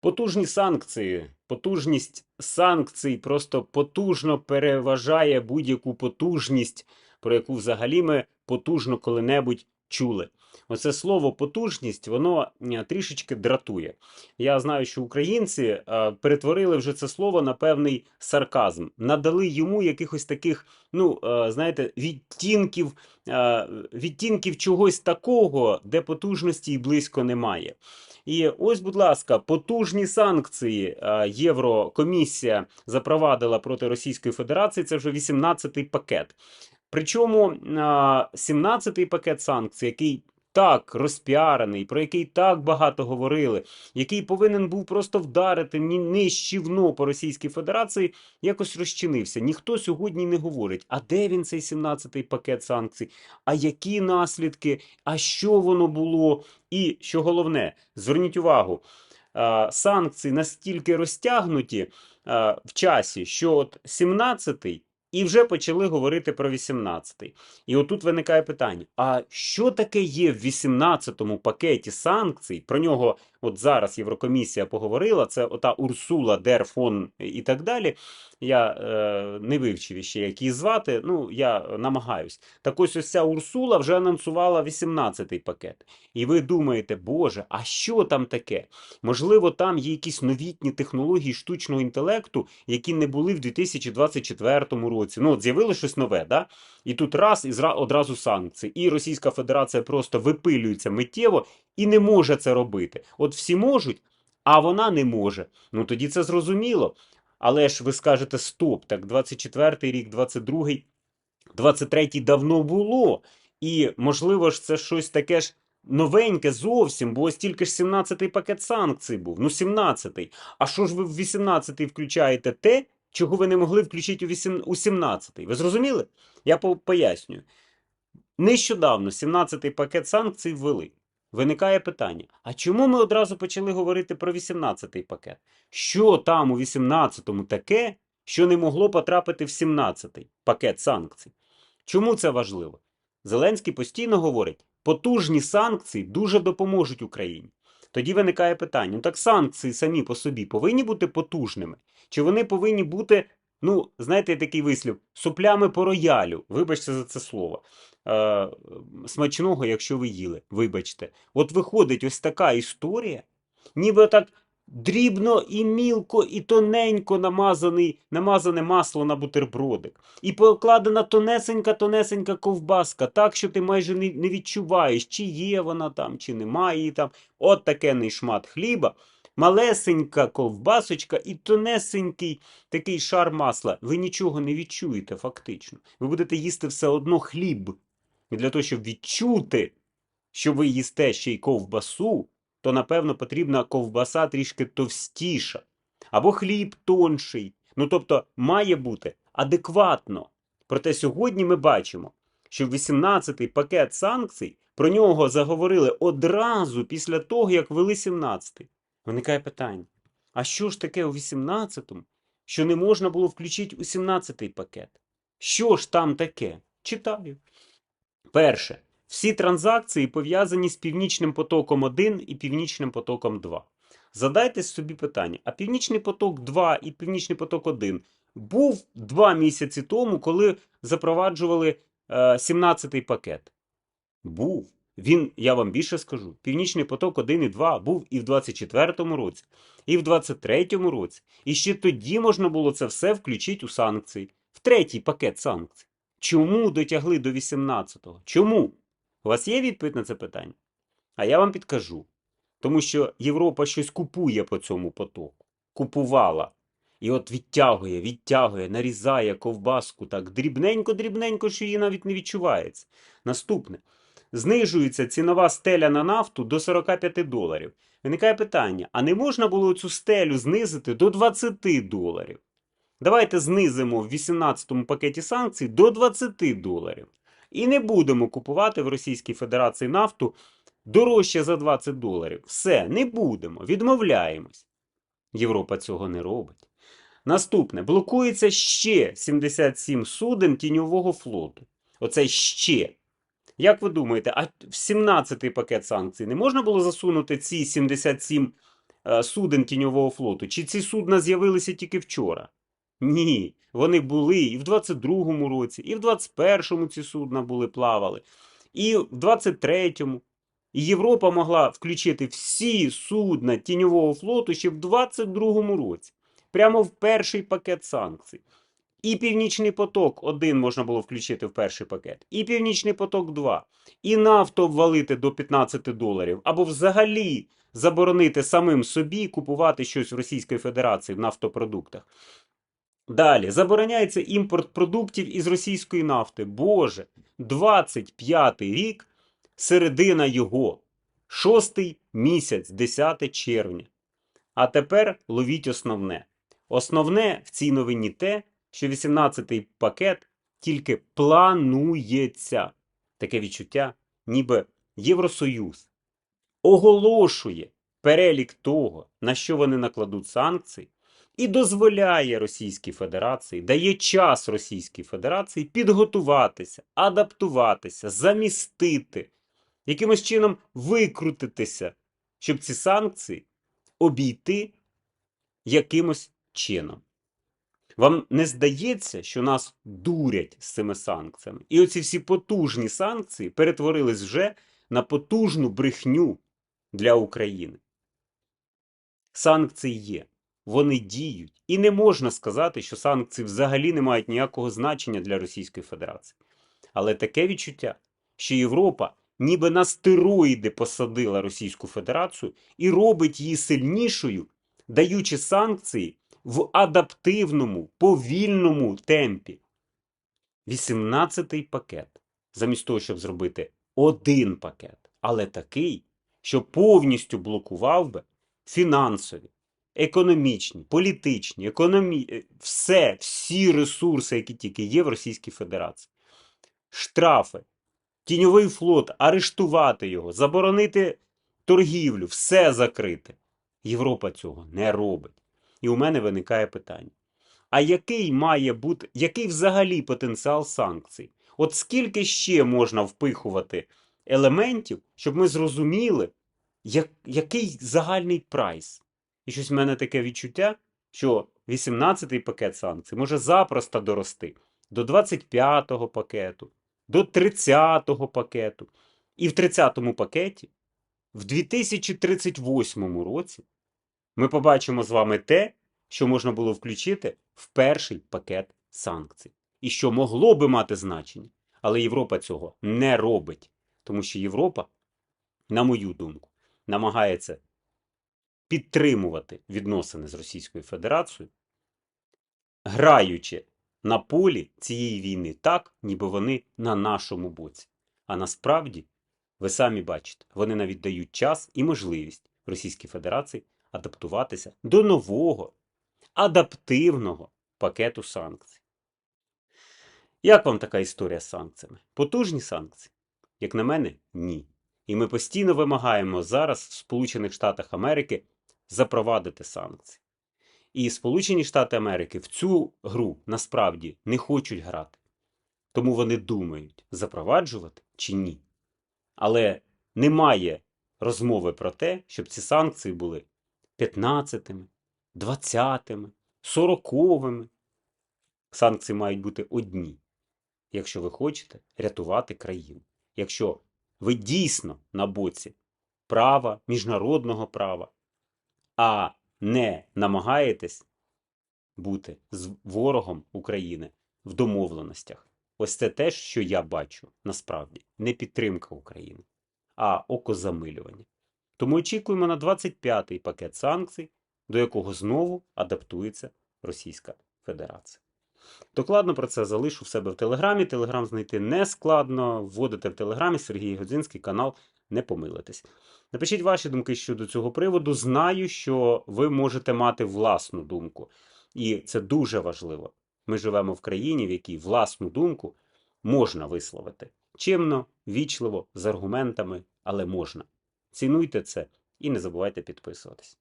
Потужні санкції. Потужність санкцій просто потужно переважає будь-яку потужність, про яку взагалі ми потужно коли-небудь чули. Оце слово потужність, воно е, трішечки дратує. Я знаю, що українці е, перетворили вже це слово на певний сарказм, надали йому якихось таких, ну е, знаєте, відтінків, відтінків чогось такого, де потужності і близько немає. І ось, будь ласка, потужні санкції е, Єврокомісія запровадила проти Російської Федерації. Це вже 18-й пакет. Причому е, 17-й пакет санкцій, який так розпіарений, про який так багато говорили, який повинен був просто вдарити нищівно по Російській Федерації, якось розчинився. Ніхто сьогодні не говорить, а де він цей 17-й пакет санкцій, а які наслідки, а що воно було. І що головне, зверніть увагу, санкції настільки розтягнуті в часі, що от 17-й і вже почали говорити про 18-й. І отут виникає питання: а що таке є в 18-му пакеті санкцій? Про нього от зараз Єврокомісія поговорила. Це ота Урсула Дер фон і так далі. Я е, не вивчив ще, як її звати. Ну, я намагаюсь. Так ось ось ця Урсула вже анонсувала 18-й пакет. І ви думаєте, Боже, а що там таке? Можливо, там є якісь новітні технології штучного інтелекту, які не були в 2024 році. Ну, от з'явилося щось нове, да? І тут раз і одразу санкції. І Російська Федерація просто випилюється миттєво і не може це робити. От всі можуть, а вона не може. Ну тоді це зрозуміло. Але ж ви скажете: стоп, так 24-й рік, 22-й, 23-й давно було. І можливо ж це щось таке ж новеньке зовсім, бо ось тільки ж 17-й пакет санкцій був. Ну, 17-й. А що ж ви в 18-й включаєте те, чого ви не могли включити у, 8, у 17-й? Ви зрозуміли? Я пояснюю. Нещодавно 17-й пакет санкцій ввели. Виникає питання: а чому ми одразу почали говорити про 18-й пакет? Що там у 18-му таке, що не могло потрапити в 17-й пакет санкцій? Чому це важливо? Зеленський постійно говорить, потужні санкції дуже допоможуть Україні. Тоді виникає питання: ну так санкції самі по собі повинні бути потужними? Чи вони повинні бути, ну, знаєте, такий вислів, соплями по роялю? Вибачте за це слово. Е, смачного, якщо ви їли, вибачте. От виходить ось така історія, ніби так дрібно і мілко, і тоненько намазаний, намазане масло на бутербродик. І покладена тонесенька-тонесенька ковбаска, так, що ти майже не, відчуваєш, чи є вона там, чи немає її там. От такенний шмат хліба, малесенька ковбасочка і тонесенький такий шар масла. Ви нічого не відчуєте фактично. Ви будете їсти все одно хліб. І для того, щоб відчути, що ви їсте ще й ковбасу, то напевно потрібна ковбаса трішки товстіша, або хліб тонший. Ну тобто має бути адекватно. Проте сьогодні ми бачимо, що 18-й пакет санкцій про нього заговорили одразу після того, як ввели 17-й. Виникає питання: а що ж таке у 18-му, що не можна було включити у 17-й пакет? Що ж там таке? Читаю. Перше. Всі транзакції пов'язані з Північним потоком 1 і Північним потоком 2. Задайте собі питання: а Північний поток 2 і Північний поток 1 був два місяці тому, коли запроваджували е, 17-й пакет? Був. Він, я вам більше скажу, Північний поток 1 і 2 був і в 24-му році, і в 23-му році. І ще тоді можна було це все включити у санкції, в третій пакет санкцій. Чому дотягли до 18-го? Чому? У вас є відповідь на це питання? А я вам підкажу. Тому що Європа щось купує по цьому потоку. Купувала. І от відтягує, відтягує, нарізає ковбаску так дрібненько-дрібненько, що її навіть не відчувається. Наступне. Знижується цінова стеля на нафту до 45 доларів. Виникає питання: а не можна було цю стелю знизити до 20 доларів? Давайте знизимо в 18-му пакеті санкцій до 20 доларів. І не будемо купувати в Російській Федерації нафту дорожче за 20 доларів. Все, не будемо, відмовляємось. Європа цього не робить. Наступне блокується ще 77 суден тіньового флоту. Оце ще. Як ви думаєте, а в 17-й пакет санкцій не можна було засунути ці 77 е, суден тіньового флоту? Чи ці судна з'явилися тільки вчора? Ні, вони були і в 22-му році, і в 21-му ці судна були плавали, і в 23-му. І Європа могла включити всі судна тіньового флоту ще в 22-му році, прямо в перший пакет санкцій. І Північний поток 1 можна було включити в перший пакет, і Північний поток 2, і нафту обвалити до 15 доларів, або взагалі заборонити самим собі купувати щось в Російської Федерації в нафтопродуктах. Далі забороняється імпорт продуктів із російської нафти. Боже, 25-й рік, середина його, шостий місяць, 10 червня. А тепер ловіть основне. Основне в цій новині те, що 18-й пакет тільки планується. Таке відчуття, ніби Євросоюз оголошує перелік того, на що вони накладуть санкції, і дозволяє Російській Федерації, дає час Російській Федерації підготуватися, адаптуватися, замістити, якимось чином викрутитися, щоб ці санкції обійти якимось чином. Вам не здається, що нас дурять з цими санкціями? І оці всі потужні санкції перетворились вже на потужну брехню для України. Санкції є, вони діють. І не можна сказати, що санкції взагалі не мають ніякого значення для Російської Федерації. Але таке відчуття, що Європа ніби на стероїди посадила Російську Федерацію і робить її сильнішою, даючи санкції в адаптивному, повільному темпі. 18-й пакет. Замість того, щоб зробити один пакет, але такий, що повністю блокував би фінансові, економічні, політичні, економі... е, все, всі ресурси, які тільки є в Російській Федерації. Штрафи, тіньовий флот, арештувати його, заборонити торгівлю, все закрити. Європа цього не робить. І у мене виникає питання: а який має бути, який взагалі потенціал санкцій? От скільки ще можна впихувати елементів, щоб ми зрозуміли, як, який загальний прайс? І щось в мене таке відчуття, що 18-й пакет санкцій може запросто дорости до 25-го пакету, до 30-го пакету. І в 30-му пакеті в 2038 році ми побачимо з вами те, що можна було включити в перший пакет санкцій. І що могло би мати значення. Але Європа цього не робить. Тому що Європа, на мою думку, намагається підтримувати відносини з Російською Федерацією, граючи на полі цієї війни так, ніби вони на нашому боці. А насправді, ви самі бачите, вони навіть дають час і можливість Російській Федерації адаптуватися до нового, адаптивного пакету санкцій. Як вам така історія з санкціями? Потужні санкції? Як на мене, ні. І ми постійно вимагаємо зараз в Сполучених Штатах Америки запровадити санкції. І Сполучені Штати Америки в цю гру насправді не хочуть грати. Тому вони думають, запроваджувати чи ні. Але немає розмови про те, щоб ці санкції були 15-ми, 20-ми, 40-ми. Санкції мають бути одні, якщо ви хочете рятувати країну. Якщо ви дійсно на боці права, міжнародного права, а не намагаєтесь бути з ворогом України в домовленостях. Ось це те, що я бачу насправді не підтримка України, а окозамилювання. Тому очікуємо на 25-й пакет санкцій, до якого знову адаптується Російська Федерація. Докладно про це залишу в себе в Телеграмі. Телеграм знайти не складно. Вводите в Телеграмі Сергій Годзинський канал, не помилитесь. Напишіть ваші думки щодо цього приводу. Знаю, що ви можете мати власну думку. І це дуже важливо. Ми живемо в країні, в якій власну думку можна висловити. Чимно, вічливо, з аргументами, але можна. Цінуйте це і не забувайте підписуватись.